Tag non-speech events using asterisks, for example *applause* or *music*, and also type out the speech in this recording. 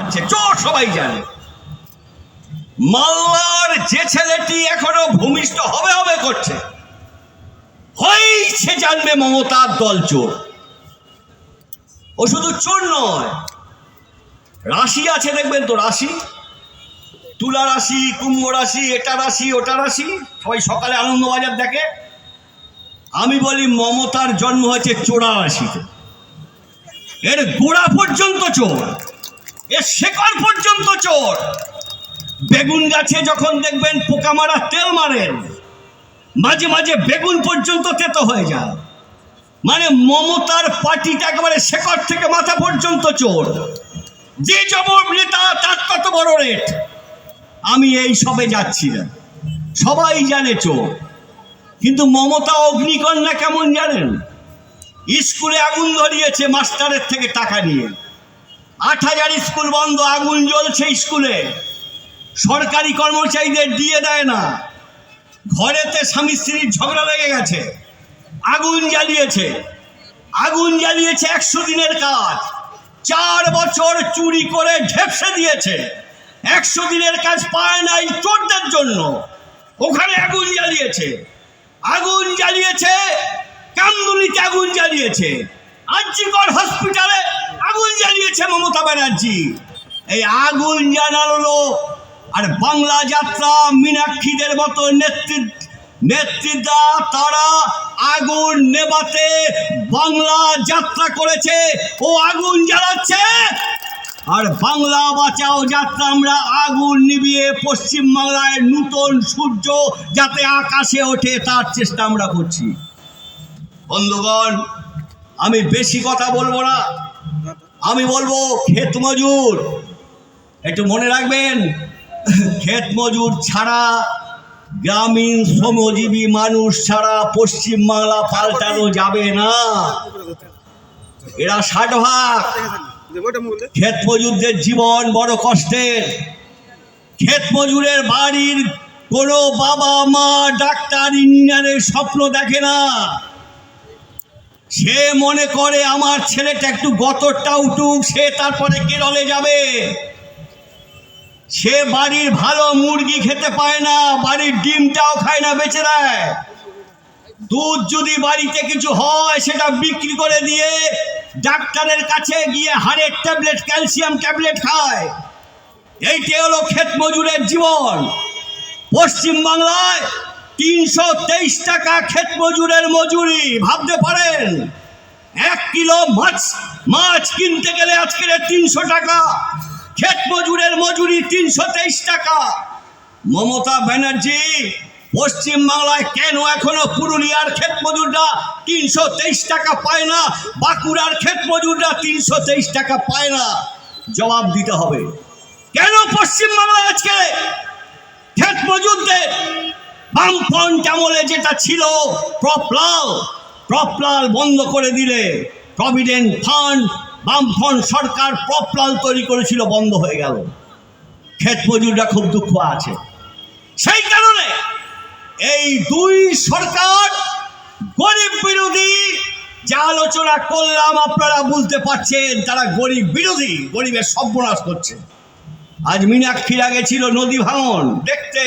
আছে চোর সবাই জানে। মাল্লার যে ছেলেটি এখনও ভূমিষ্ঠ হবে হবে করছে, হয়েছে জানবে মমতার দল চোর। ও শুধু চোর নয়, রাশি আছে দেখবেন তো, রাশি? তুলা রাশি, কুম্ভ রাশি, এটা রাশি, ওটা রাশি, সবাই সকালে আনন্দবাজার দেখে। আমি বলি মমতার জন্ম হয়েছে চোরা রাশিতে। এর গোড়া পর্যন্ত চোর। এর শেকড় পর্যন্ত চোর। বেগুন গাছে যখন দেখবেন পোকা মারা তেল মারেন, মাঝে মাঝে বেগুন পর্যন্ত তেতো হয়ে যায়। মানে মমতার পার্টিটা একেবারে শেকড় থেকে মাথা পর্যন্ত চোর। যে জবর নেতা, তার তত বড় রেট? আমি এই সবে যাচ্ছি না। সবাই জানে চোর। কিন্তু মমতা অগ্নিকন্যা কেমন জানেন? স্কুলে আগুন ধরিয়েছে মাস্টারের থেকে টাকা নিয়ে। আট হাজার স্কুল বন্ধ, আগুন জ্বলছে স্কুলে। সরকারি কর্মচারীদের দিয়ে দেয় না। ঘরেতে স্বামী স্ত্রীর ঝগড়া লেগে গেছে। আগুন জ্বালিয়েছে। আগুন জ্বালিয়েছে একশো দিনের কাজ। চার বছর চুরি করে ঢেপসে দিয়েছে। একশো দিনের কাজ পায় নাই চোরদের জন্য। ওখানে আগুন জ্বালিয়েছে। আগুন জ্বালিয়েছে, কামদুলিতে আগুন জ্বালিয়েছে। আর্যিকর হসপিটালে আগুন জ্বালিয়েছে মমতা ব্যানার্জি। এই আগুন জ্বালালো আর বাংলা যাত্রা মীনাক্ষীদের মতো নেতৃত্ব নেতৃত্বা তারা আগুন নেবাতে বাংলা যাত্রা করেছে। ও আগুন জ্বালাচ্ছে। আর বাংলা বাঁচাও যাত্রা, আমরা আগুন নিবিয়ে পশ্চিম বাংলায় নূতন সূর্য যাতে আকাশে ওঠে, তার চেষ্টা আমরা করছি। বন্ধুগণ, আমি বেশি কথা বলব না। আমি বলব, ক্ষেত মজুর। একটু মনে রাখবেন, *laughs* ক্ষেত মজুর ছাড়া গ্রামীণ শ্রমজীবী মানুষ ছাড়া পশ্চিম বাংলা পাল্টানো যাবে না। এরা ষাট ভাগ। ক্ষেত মজুরদের জীবন বড় কষ্টের। ক্ষেত মজুরের বাড়ির কোনো বাবা মা ডাক্তার, ইঞ্জিনিয়ারের স্বপ্ন দেখে না। সে মনে করে আমার ছেলেটা একটু গতরটা উঠুক, সে তারপরে কেরলে যাবে। সে বাড়ির ভালো মুরগি খেতে পায় না, বাড়ির ডিমটাও খায় না বেঁচে দেয় দুধ যদি বাড়িতে কিছু হয়, সেটা বিক্রি করে দিয়ে ডাক্তারের কাছে গিয়ে হাড়ের ট্যাবলেট, ক্যালসিয়াম ট্যাবলেট খায়। এইটি হলো ক্ষেত মজুরের জীবন। পশ্চিম বাংলায় তিনশো তেইশ টাকা ক্ষেত মজুরের মজুরি, ভাবতে পারেন? এক কিলো মাছ মাছ কিনতে গেলে আজকের তিনশো টাকা ক্ষেত মজুরের মজুরি তিনশো তেইশ টাকা। মমতা ব্যানার্জি, পশ্চিম বাংলায় কেন এখনও পুরুলিয়ার ক্ষেত মজুররা তিনশো তেইশ টাকা পায় না, বাঁকুড়ার ক্ষেত মজুররা তিনশো তেইশ টাকা পায় না? জবাব দিতে হবে। কেন পশ্চিম বাংলায় আজকে ক্ষেত মজুরদের বামফ্রন্ট আমলে যেটা ছিল প্রপলাল প্রপলাল বন্ধ করে দিলে প্রভিডেন্ট ফান্ড বামফ্রন্ট সরকার প্রপলাল তৈরি করেছিল, বন্ধ হয়ে গেল। ক্ষেত মজুররা খুব দুঃখ আছে। সেই কারণে এই দুই সরকার গরিব বিরোধী যে আলোচনা করলাম, আপনারা বুঝতে পারছেন, তারা গরিব বিরোধী, গরিবের সর্বনাশ করছে। আজ মীনাক্ষীরা গেছিল নদী ভাঙন, দেখতে।